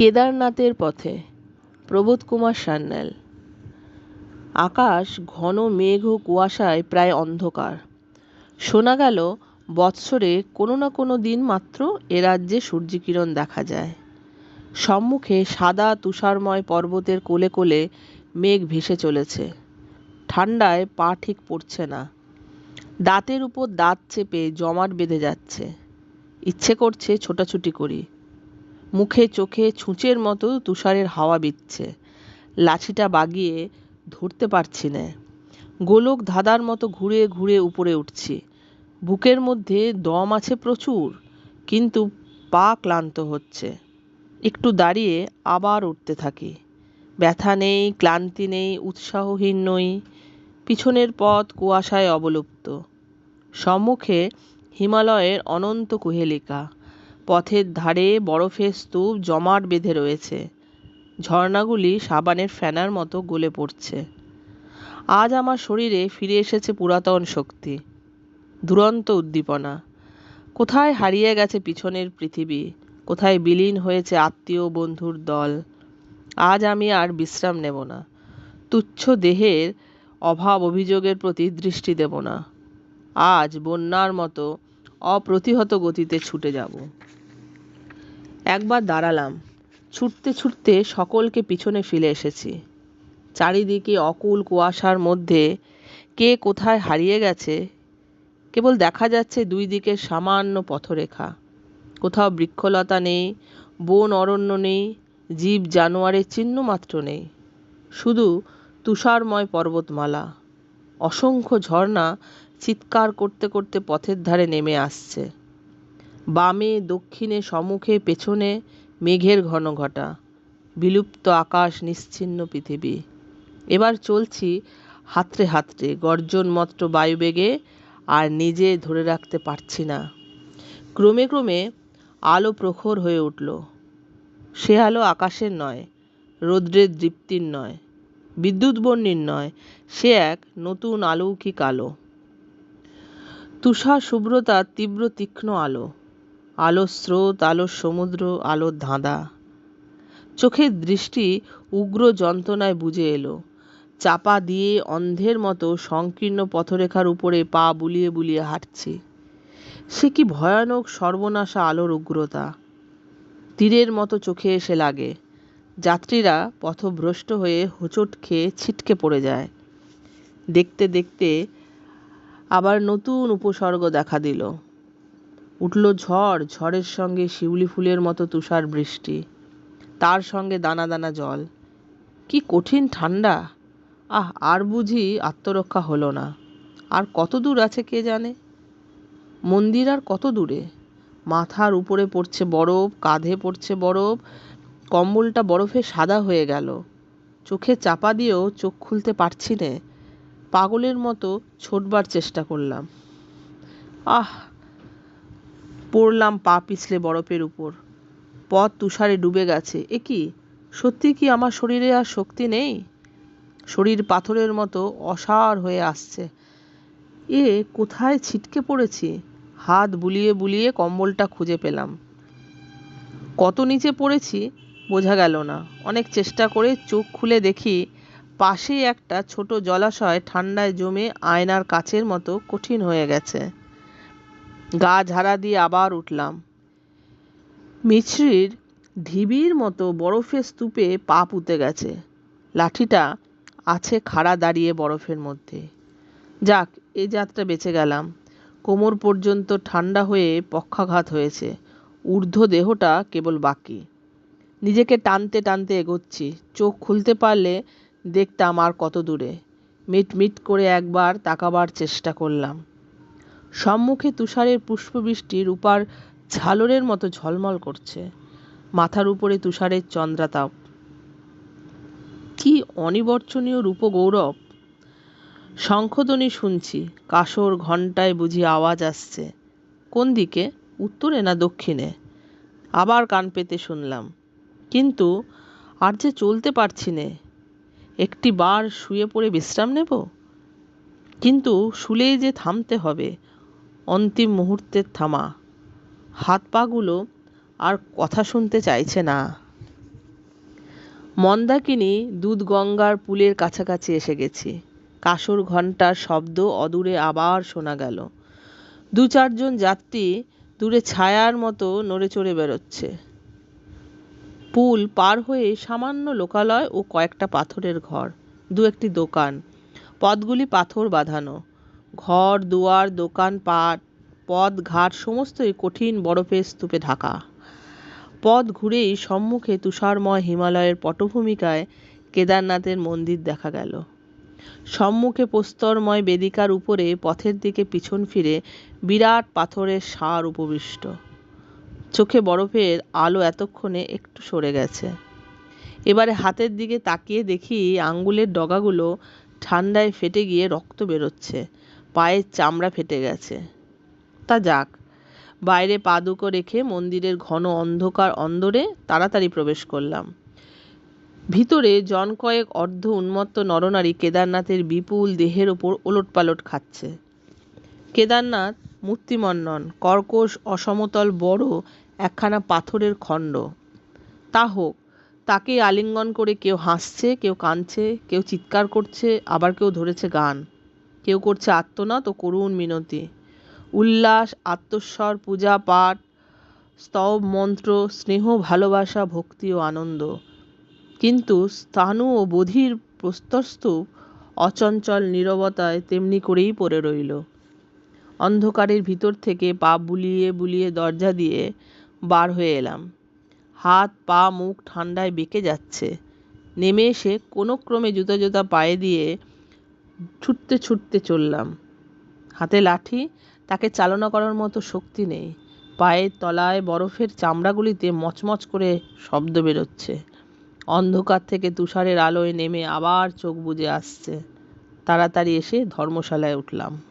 কেদারনাথের পথে, প্রবোধ কুমার সান্যাল। আকাশ ঘন মেঘ ও কুয়াশায় প্রায় অন্ধকার। শোনা গেল, বৎসরে কোনো না কোনো দিন মাত্র এ রাজ্যে সূর্যকিরণ দেখা যায়। সম্মুখে সাদা তুষারময় পর্বতের কোলে কোলে মেঘ ভেসে চলেছে। ঠান্ডায় পা ঠিক পড়ছে না। দাঁতের উপর দাঁত চেপে জমাট বেঁধে যাচ্ছে। ইচ্ছে করছে ছোটাছুটি করি। মুখে চোখে ছুঁচের মতো তুষারের হাওয়া বিচ্ছে লাঠিটা বাগিয়ে ধরতে পারছি না। গোলক ধাঁধার মতো ঘুরে ঘুরে উপরে উঠছি। বুকের মধ্যে দম আছে প্রচুর, কিন্তু পা ক্লান্ত হচ্ছে। একটু দাঁড়িয়ে আবার উঠতে থাকি। ব্যথা নেই, ক্লান্তি নেই, উৎসাহহীন নই। পিছনের পথ কুয়াশায় অবলুপ্ত। সম্মুখে হিমালয়ের অনন্ত কুহেলিকা। পথের ধারে বরফের স্তূপ জমাট বেঁধে রয়েছে। ঝর্ণাগুলি সাবানের ফেনার মতো গলে পড়ছে। আজ আমার শরীরে ফিরে এসেছে পুরাতন শক্তি, দুরন্ত উদ্দীপনা। কোথায় হারিয়ে গেছে পিছনের পৃথিবী? কোথায় বিলীন হয়েছে আত্মীয় বন্ধুর দল? আজ আমি আর বিশ্রাম নেব না। তুচ্ছ দেহের অভাব অভিযোগের প্রতি দৃষ্টি দেব না। আজ বন্যার মতো অপ্রতিহত গতিতে ছুটে যাব। একবার দাঁড়ালাম। ছুটতে ছুটতে সকলকে পিছনে ফেলে এসেছি। চারিদিকে অকুল কুয়াশার মধ্যে কে কোথায় হারিয়ে গেছে, কেবল দেখা যাচ্ছে দুই দিকের সামান্য পথরেখা। কোথাও বৃক্ষলতা নেই, বন অরণ্য নেই, জীব জানোয়ারের চিহ্ন মাত্র নেই। শুধু তুষারময় পর্বতমালা। অসংখ্য ঝর্ণা চিৎকার করতে করতে পথের ধারে নেমে আসছে। বামে, দক্ষিণে সম্মুখে পেছনে, মেঘের ঘন ঘটা, বিলুপ্ত আকাশ নিশ্চিহ্ন পৃথিবী। এবার চলছি হাতড়ে হাতড়ে গর্জনমত্র বায়ুবেগে, আর নিজে ধরে রাখতে পারছি না। ক্রমে ক্রমে আলো প্রখর হয়ে উঠল। সে আলো আকাশের নয়, রৌদ্রের দীপ্তির নয় বিদ্যুৎ বর্ণির নয়, সে এক নতুন আলৌকিক আলো। তুষার শুভ্রতার তীব্র তীক্ষ্ণ আলো। আলোর স্রোত আলোর সমুদ্র আলোর ধাঁধা। চোখের দৃষ্টি উগ্র যন্ত্রণায় বুঝে এলো। চাপা দিয়ে অন্ধের মতো সংকীর্ণ পথরেখার উপরে পা বুলিয়ে বুলিয়ে হাঁটছি। সে কি ভয়ানক সর্বনাশা আলোর উগ্রতা। তীরের মতো চোখে এসে লাগে। যাত্রীরা পথভ্রষ্ট হয়ে হোঁচট খেয়ে ছিটকে পড়ে যায়। দেখতে দেখতে আবার নতুন উপসর্গ দেখা দিল। উঠল ঝড়, ঝড়ের সঙ্গে শিউলি ফুলের মতো তুষার বৃষ্টি। তার সঙ্গে দানা দানা জল। কি কঠিন ঠান্ডা। আহ, আর বুঝি আত্মরক্ষা হলো না। আর কত দূর আছে কে জানে? মন্দির আর কত দূরে? মাথার উপরে পড়ছে বরফ, কাঁধে পড়ছে বরফ, কম্বলটা বরফে সাদা হয়ে গেল। চোখে চাপা দিয়েও চোখ খুলতে পারছি নে। পাগলের মতো ছোটবার চেষ্টা করলাম। আহ পড়লাম পা পিছলে বরফের উপর। পথ তুষারে ডুবে গেছে। এ কি? সত্যি কি আমার শরীরে আর শক্তি নেই? শরীর পাথরের মতো অসাড় হয়ে আসছে। এ কোথায় ছিটকে পড়েছি? হাত বুলিয়ে বুলিয়ে কম্বলটা খুঁজে পেলাম। কত নিচে পড়েছি বোঝা গেল না। অনেক চেষ্টা করে চোখ খুলে দেখি পাশেই একটা ছোট জলাশয় ঠান্ডায় জমে আয়নার কাচের মতো কঠিন হয়ে গেছে। গা ঝাড়া দিয়ে আবার উঠলাম। মিছরির ঢিবির মতো বরফের স্তূপে পা পুঁতে গেছে। লাঠিটা আছে খাড়া দাঁড়িয়ে বরফের মধ্যে। যাক, এ যাত্রা বেঁচে গেলাম। কোমর পর্যন্ত ঠান্ডা হয়ে পক্ষাঘাত হয়েছে। ঊর্ধ্ব দেহটা কেবল বাকি। নিজেকে টানতে টানতে এগোচ্ছি। চোখ খুলতে পারলে দেখতাম আর কত দূরে। মিট মিট করে একবার তাকাবার চেষ্টা করলাম। সম্মুখে তুষারের পুষ্পবৃষ্টি রূপার ঝালরের মতো ঝলমল করছে। মাথার উপরে তুষারের চন্দ্রাতাপ। কি অনিবর্চনীয় রূপগৌরব। শঙ্খধ্বনি শুনছি কাসর ঘণ্টায় বুঝি আওয়াজ আসছে। কোন দিকে? উত্তরে না দক্ষিণে? আবার কান পেতে শুনলাম। কিন্তু আর যে চলতে পারছি নে, একটি বার শুয়ে পড়ে বিশ্রাম নেব? কিন্তু শুলেই যে থামতে হবে অন্তিম মুহূর্তের থামা। হাত পাগুলো আর কথা শুনতে চাইছে না। মন্দাকিনী দুধগঙ্গার পুলের কাছাকাছি এসে গেছি। কাসর ঘণ্টার শব্দ অদূরে আবার শোনা গেল। দু চারজন যাত্রী দূরে ছায়ার মতো নড়ে চড়ে বেরোচ্ছে। পুল পার হয়ে সামান্য লোকালয় ও কয়েকটা পাথরের ঘর, দু একটি দোকান পথগুলি পাথর বাঁধানো। ঘর, দুয়ার, দোকান, পাট পথ ঘাট সমস্তই কঠিন বরফের স্তূপে ঢাকা। পথ ঘুরেই সম্মুখে তুষারময় হিমালয়ের পটভূমিকায় কেদারনাথের মন্দির দেখা গেল। সম্মুখে প্রস্তরময় বেদিকার উপরে পথের দিকে পিছন ফিরে বিরাট পাথরের সার উপবিষ্ট। চোখে বরফের আলো এতক্ষণে একটু সরে গেছে। এবারে হাতের দিকে তাকিয়ে দেখি আঙ্গুলের ডগাগুলো ঠান্ডায় ফেটে গিয়ে রক্ত বেরোচ্ছে। পায়ের চামড়া ফেটে গেছে। তা যাক, বাইরে পাদুকো রেখে মন্দিরের ঘন অন্ধকার অন্দরে তাড়াতাড়ি প্রবেশ করলাম। ভিতরে জন কয়েক অর্ধ উন্মত্ত নরনারী কেদারনাথের বিপুল দেহের ওপর ওলটপালট খাচ্ছে। কেদারনাথ মূর্তিমন্নন, কর্কশ, অসমতল, বড়, একখানা পাথরের খণ্ড। তা হোক তাকে আলিঙ্গন করে কেউ হাসছে, কেউ কাঁদছে, কেউ চিৎকার করছে, আবার কেউ ধরেছে গান। কেউ করছে আত্মনাদ ও করুণ মিনতি। উল্লাস, আত্মস্বর, পূজা, পাঠ, স্তব, মন্ত্র, স্নেহ, ভালোবাসা, ভক্তি ও আনন্দ। কিন্তু স্থাণু ও বধির প্রস্তরস্তূপ অচঞ্চল নীরবতায় তেমনি করেই পড়ে রইল। অন্ধকারের ভিতর থেকে পা বুলিয়ে বুলিয়ে দরজা দিয়ে বার হয়ে এলাম। হাত, পা, মুখ ঠান্ডায় বেঁকে যাচ্ছে। নেমে এসে কোনো ক্রমে জুতো জুতা পায়ে দিয়ে ছুটতে ছুটতে চললাম। হাতে লাঠি, তাকে চালনা করার মতো শক্তি নেই। পায়ের তলায় বরফের চামড়াগুলিতে মচমচ করে শব্দ বেরোচ্ছে। অন্ধকার থেকে তুষারের আলোয় নেমে আবার চোখ বুজে আসছে। তাড়াতাড়ি এসে ধর্মশালায় উঠলাম।